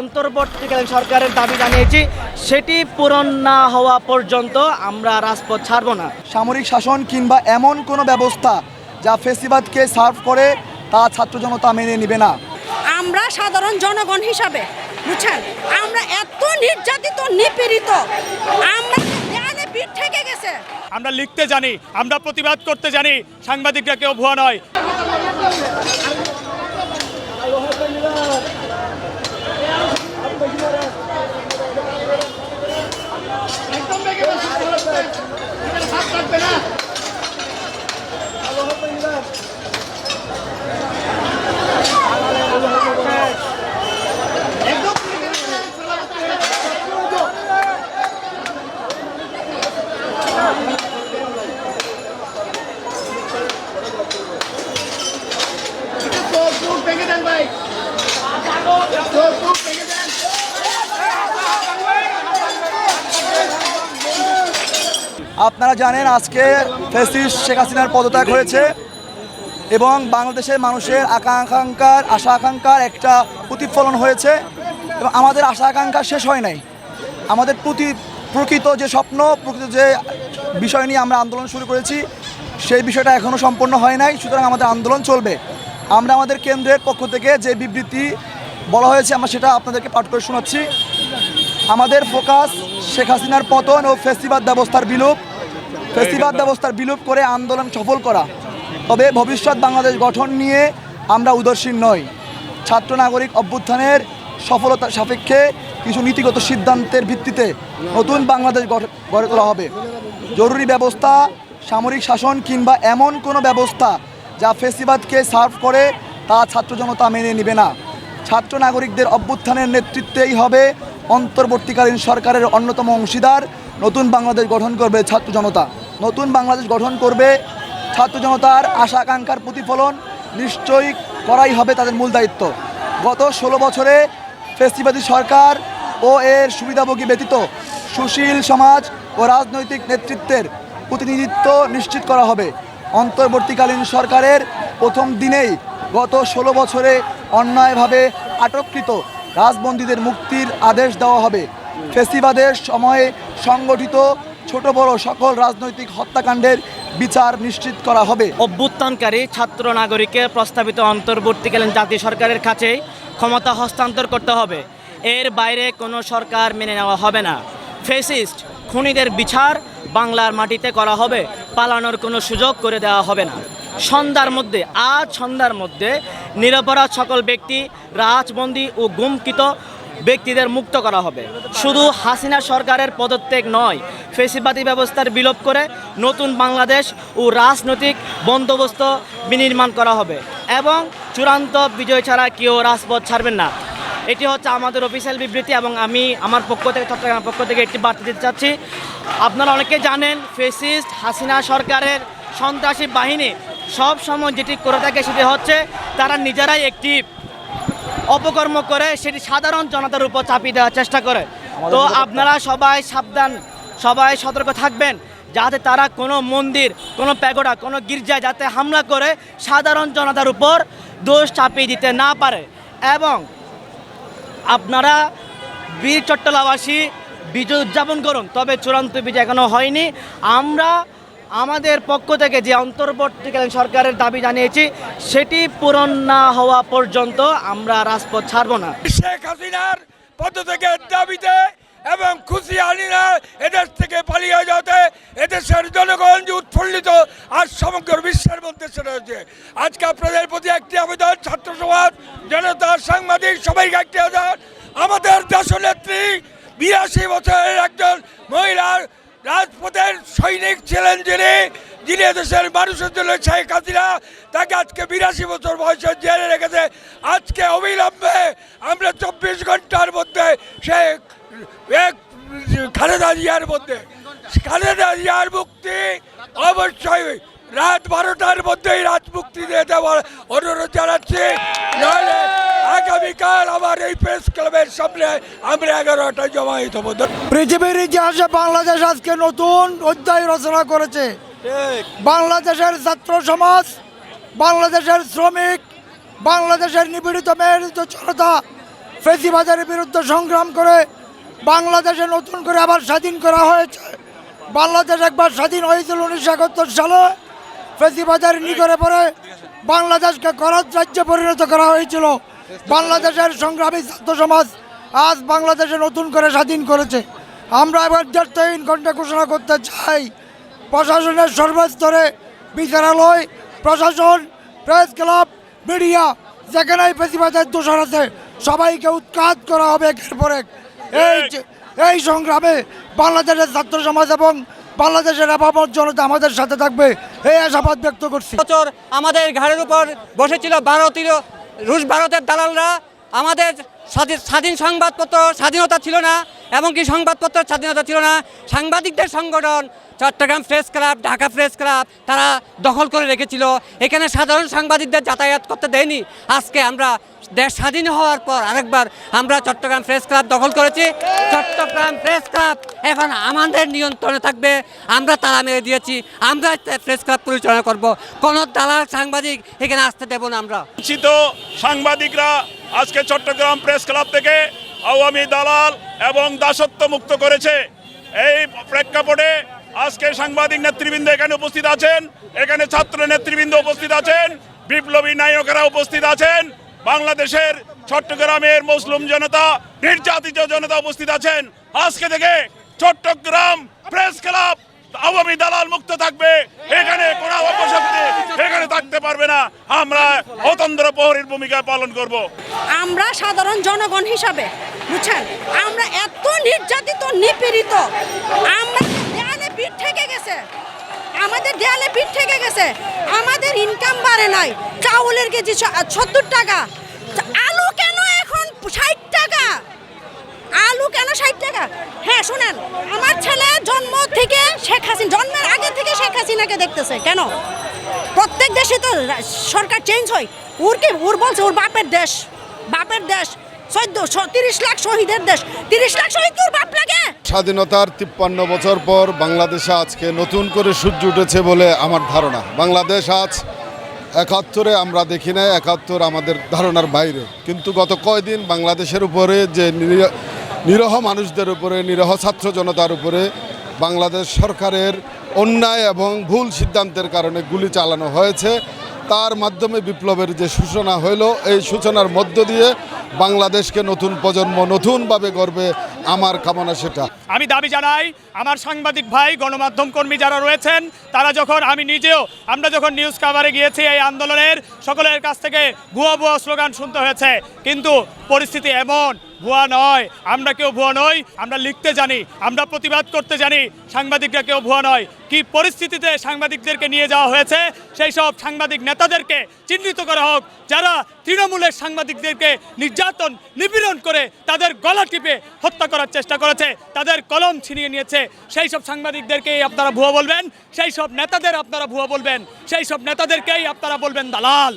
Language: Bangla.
অন্তর্বর্তীকালীন সরকারের দাবি জানিয়েছি সেটি পূরণ না হওয়া পর্যন্ত আমরা রাজপথ ছাড়ব না। সামরিক শাসন কিংবা এমন কোনো ব্যবস্থা যা ফেসিবাদকে সার্ভ করে তা ছাত্র জনতা মেনে নেবে না। আমরা সাধারণ জনগণ হিসাবে বুঝছেন? আমরা এত নির্যাতিত নিপীড়িত। আমরা পিঠ থেকে গেছে। আমরা লিখতে জানি আমরা প্রতিবাদ করতে জানি সাংবাদিকরা কেউ ভুয়া নয়। আপনারা জানেন আজকে ফেসিস শেখ হাসিনার পদত্যাগ হয়েছে এবং বাংলাদেশের মানুষের আকাঙ্ক্ষার, আশা আকাঙ্ক্ষার একটা প্রতিফলন হয়েছে এবং আমাদের আশা আকাঙ্ক্ষা শেষ হয় নাই। আমাদের প্রতি প্রকৃত যে স্বপ্ন, প্রকৃত যে বিষয় নিয়ে আমরা আন্দোলন শুরু করেছি, সেই বিষয়টা এখনও সম্পন্ন হয় নাই। সুতরাং আমাদের আন্দোলন চলবে। আমরা আমাদের কেন্দ্রের পক্ষ থেকে যে বিবৃতি বলা হয়েছে, আমরা সেটা আপনাদেরকে পাঠ করে শোনাচ্ছি। আমাদের ফোকাস শেখ হাসিনার পতন ও ফেস্টিভাল ব্যবস্থার বিলোপ ফেস্টিভাল ব্যবস্থার বিলোপ করে আন্দোলন সফল করা। তবে ভবিষ্যৎ বাংলাদেশ গঠন নিয়ে আমরা উদাসীন নই। ছাত্র নাগরিক অভ্যুত্থানের সফলতার সাপেক্ষে কিছু নীতিগত সিদ্ধান্তের ভিত্তিতে নতুন বাংলাদেশ গড়ে তোলা হবে। জরুরি ব্যবস্থা সামরিক শাসন কিংবা এমন কোনো ব্যবস্থা যা ফেস্টিভালকে সার্ভ করে তা ছাত্র জনতা মেনে নেবে না। ছাত্র নাগরিকদের অভ্যুত্থানের নেতৃত্বেই হবে অন্তর্বর্তীকালীন সরকারের অন্যতম অংশীদার। নতুন বাংলাদেশ গঠন করবে ছাত্র জনতা। নতুন বাংলাদেশ গঠন করবে ছাত্র জনতার আশা আকাঙ্ক্ষার প্রতিফলন নিশ্চয়ই করাই হবে তাদের মূল দায়িত্ব। গত ষোলো বছরে ফেস্টিভালি সরকার ও এর সুবিধাভোগী ব্যতীত সুশীল সমাজ ও রাজনৈতিক নেতৃত্বের প্রতিনিধিত্ব নিশ্চিত করা হবে। অন্তর্বর্তীকালীন সরকারের প্রথম দিনেই গত ষোলো বছরে অন্যায়ভাবে আটককৃত রাজবন্দীদের মুক্তির আদেশ দেওয়া হবে। ফেস্টিভালের সময়ে সংগঠিত ছোট বড় সকল রাজনৈতিক হত্যাকাণ্ডের বিচার নিশ্চিত করা হবে। অভ্যুত্থানকারী ছাত্র নাগরিকের প্রস্তাবিত অন্তর্বর্তীকালীন জাতীয় সরকারের কাছে ক্ষমতা হস্তান্তর করতে হবে। এর বাইরে কোনো সরকার মেনে নেওয়া হবে না। ফেসিস্ট খুনিদের বিচার বাংলার মাটিতে করা হবে, পালানোর কোনো সুযোগ করে দেওয়া হবে না। সন্ধ্যার মধ্যে, আজ সন্ধ্যার মধ্যে নিরপরাধ সকল ব্যক্তি, রাজবন্দী ও গুমকৃত ব্যক্তিদের মুক্ত করা হবে। শুধু হাসিনা সরকারের পদত্যাগ নয়, ফেসিবাদী ব্যবস্থার বিলোপ করে নতুন বাংলাদেশ ও রাজনৈতিক বন্দোবস্ত বিনির্মাণ করা হবে এবং চূড়ান্ত বিজয় ছাড়া কেউ রাজপথ ছাড়বেন না। এটি হচ্ছে আমাদের অফিসিয়াল বিবৃতি এবং আমি আমার পক্ষ থেকে, চট্টগ্রামের পক্ষ থেকে একটি বার্তা দিতে চাচ্ছি। আপনারা অনেকে জানেন, ফেসিস্ট হাসিনা সরকারের সন্ত্রাসী বাহিনী সব সময় যেটি করে থাকে সেটি হচ্ছে তারা নিজেরাই একটি অপকর্ম করে সেটি সাধারণ জনতার উপর চাপিয়ে দেওয়ার চেষ্টা করে। তো আপনারা সবাই সাবধান সবাই সতর্ক থাকবেন যাতে তারা কোনো মন্দির কোনো প্যাগোডা কোনো গির্জায় যাতে হামলা করে সাধারণ জনতার উপর দোষ চাপিয়ে দিতে না পারে। এবং আপনারা বীর চট্টলাবাসী বিজয় উদযাপন করুন তবে চূড়ান্ত বিজয় এখনও হয়নি। আমরা আমাদের পক্ষ থেকে যে অন্তর্বর্তীকালীন সরকারের দাবি জানিয়েছি, সেটি পূরণ না হওয়া পর্যন্ত আমরা রাজপথ ছাড়ব না। শেখ হাসিনার পদত্যাগের দাবিতে এবং খুশি আলিনা এদেশ থেকে পালিয়ে যাতে এদেশের জনগণ যে উৎফুল্লিত আর সমগ্র বিশ্বের মধ্যে সেটা হচ্ছে। আজকে আপনাদের প্রতি একটি আবেদন, ছাত্র সমাজ, জনতা, সাংবাদিক সবাইকে একটি আবেদন আমাদের দেশনেত্রী বিরাশি বছরের একজন মহিলার রাজপথের সৈনিক ছিলেন যিনি যিনি দেশের মানুষের জন্য শেখ হাসিনা তাকে আজকে বিরাশি বছর বয়সে জেলে রেখেছে। আজকে অবিলম্বে আমরা চব্বিশ ঘণ্টার মধ্যে সে এক খালেদা জিয়ার মধ্যে, খালেদা জিয়ার মুক্তি অবশ্যই রাত বারোটার মধ্যেই রাত মুক্তি দিয়ে দেওয়ার অনুরোধ জানাচ্ছি। আগামীকাল আমার এই প্রেস ক্লাবের সামনে আমরা এগারোটায় জমায়েত হব। পৃথিবীর ইতিহাসে বাংলাদেশ আজকে নতুন অধ্যায় রচনা করেছে। বাংলাদেশের ছাত্র সমাজ বাংলাদেশের শ্রমিক বাংলাদেশের নিপীড়িত মেহনত জনতা ফেসিবাদের বিরুদ্ধে সংগ্রাম করে বাংলাদেশে নতুন করে আবার স্বাধীন করা হয়েছে। বাংলাদেশ একবার স্বাধীন হয়েছিল উনিশশো একাত্তর সালে। ফেসিবাদের নিকরে পরে বাংলাদেশকে করদ রাজ্যে পরিণত করা হয়েছিল। বাংলাদেশের সংগ্রামী ছাত্র সমাজ আজ বাংলাদেশে নতুন করে স্বাধীন করেছে। আমরা এবার দেড়তহীন ঘণ্টা ঘোষণা করতে চাই। প্রশাসনের সর্বস্তরে বিচারালয়, প্রশাসন, প্রেস ক্লাব, মিডিয়া, যেখানেই বেশিবাদের দোষর আছে, সবাইকে উৎখাত করা হবে একের পর এক। এই এই সংগ্রামে বাংলাদেশের ছাত্র সমাজ এবং বাংলাদেশের আপামত জনতা আমাদের সাথে থাকবে, এই আশাবাদ ব্যক্ত করছি। বছর আমাদের ঘাড়ের উপর বসেছিল বারো ভারতীয় রুশ ভারতের দালালরা আমাদের স্বাধীন স্বাধীন সংবাদপত্র স্বাধীনতা ছিল না এবং কি সংবাদপত্র স্বাধীনতা ছিল না। সাংবাদিকদের সংগঠন Chattogram press club, Dhaka press club, তারা দখল করে রেখেছিল। এখানে সাধারণ সাংবাদিকদের যাতায়াত করতে দেয়নি। আজকে আমরা দেশ স্বাধীন হওয়ার পর আরেকবার আমরা চট্টগ্রাম প্রেস ক্লাব দখল করেছি। চট্টগ্রাম প্রেস ক্লাব এখন আমাদের নিয়ন্ত্রণে থাকবে। আমরা তালা মেরে দিয়েছি। আমরা প্রেস ক্লাব পরিচালনা করব। কোনো দালাল সাংবাদিক এখানে আসতে দেবো না আমরা। বঞ্চিত সাংবাদিকরা আজকে চট্টগ্রাম প্রেস ক্লাব থেকে আওয়ামী দালাল এবং দাসত্ব মুক্ত করেছে। এই প্রেক্ষাপটে আজকে সাংবাদিক নেতৃবৃন্দ এখানে উপস্থিত আছেন। এখানে ছাত্র নেতৃবৃন্দ উপস্থিত আছেন। বিপ্লবী নায়কেরা উপস্থিত আছেন। বাংলাদেশের চট্টগ্রামের মুসলিম জনতা, নির্যাতিত জনতা উপস্থিত আছেন। আজকে থেকে চট্টগ্রাম প্রেস ক্লাব আওয়ামী দালাল মুক্ত থাকবে। এখানে কোনো অপশক্তি এখানে থাকতে পারবে না। আমরা অতন্ত্র প্রহরীর ভূমিকা পালন করব। আমরা সাধারণ জনগণ হিসাবে, বুঝছেন? আমরা এত নির্যাতিত, নিপীড়িত। আমরা পিঠ থেকে গেছে। থেকে গেছে। আমাদের ইনকাম বাড়ে নাই। চাউলের কেজি সত্তর টাকা। আলু কেন এখন ষাট টাকা? আলু কেন ষাট টাকা? হ্যাঁ শোনেন, আমার ছেলে জন্ম থেকে শেখ হাসিনা জন্মের আগে থেকে শেখ হাসিনাকে দেখতেছে। কেন? প্রত্যেক দেশে তো সরকার চেঞ্জ হয়। ওর কি ওর বলছে, ওর বাপের দেশ। বাপের দেশ। লাখ শহীদের দেশ। তিরিশ লাখ শহীদ বাপ লাগে। স্বাধীনতার তিপ্পান্ন বছর পর বাংলাদেশে আজকে নতুন করে সূর্য উঠেছে বলে আমার ধারণা। বাংলাদেশ আজ একাত্তরে, আমরা দেখি না একাত্তর আমাদের ধারণার বাইরে। কিন্তু গত কয়দিন বাংলাদেশের উপরে যে নিরহ মানুষদের উপরে, নিরহ ছাত্র জনতার উপরে বাংলাদেশ সরকারের অন্যায় এবং ভুল সিদ্ধান্তের কারণে গুলি চালানো হয়েছে। তার মাধ্যমে বিপ্লবের যে সূচনা হইল, এই সূচনার মধ্য দিয়ে বাংলাদেশকে নতুন প্রজন্ম নতুনভাবে গর্বে আমার কামনা সেটা। আমি দাবি জানাই, আমার সাংবাদিক ভাই, গণমাধ্যম কর্মী যারা রয়েছেন, তারা যখন, আমি নিজেও, আমরা যখন নিউজ কাভারে গিয়েছি এই আন্দোলনের, সকলের কাছ থেকে ভুয়া ভুয়া স্লোগান শুনতে হয়েছে। কিন্তু পরিস্থিতি এমন ভুয়া নয়। আমরা কেউ ভুয়া নই, আমরা লিখতে জানি, আমরা প্রতিবাদ করতে জানি, সাংবাদিকরা কেউ ভুয়া নয়। কি পরিস্থিতিতে সাংবাদিকদেরকে নিয়ে যাওয়া হয়েছে, সেই সব সাংবাদিক নেতাদেরকে চিহ্নিত করা হোক, যারা তৃণমূলের সাংবাদিকদেরকে নির্যাতন, নিপীড়ন করে তাদের গলা টিপে হত্যা করার চেষ্টা করেছে, তাদের কলম ছিনিয়ে নিয়েছে, সেই সব সাংবাদিকদেরকেই আপনারা ভুয়া বলবেন, সেই সব নেতাদের আপনারা ভুয়া বলবেন, সেই সব নেতাদেরকেই আপনারা বলবেন দালাল।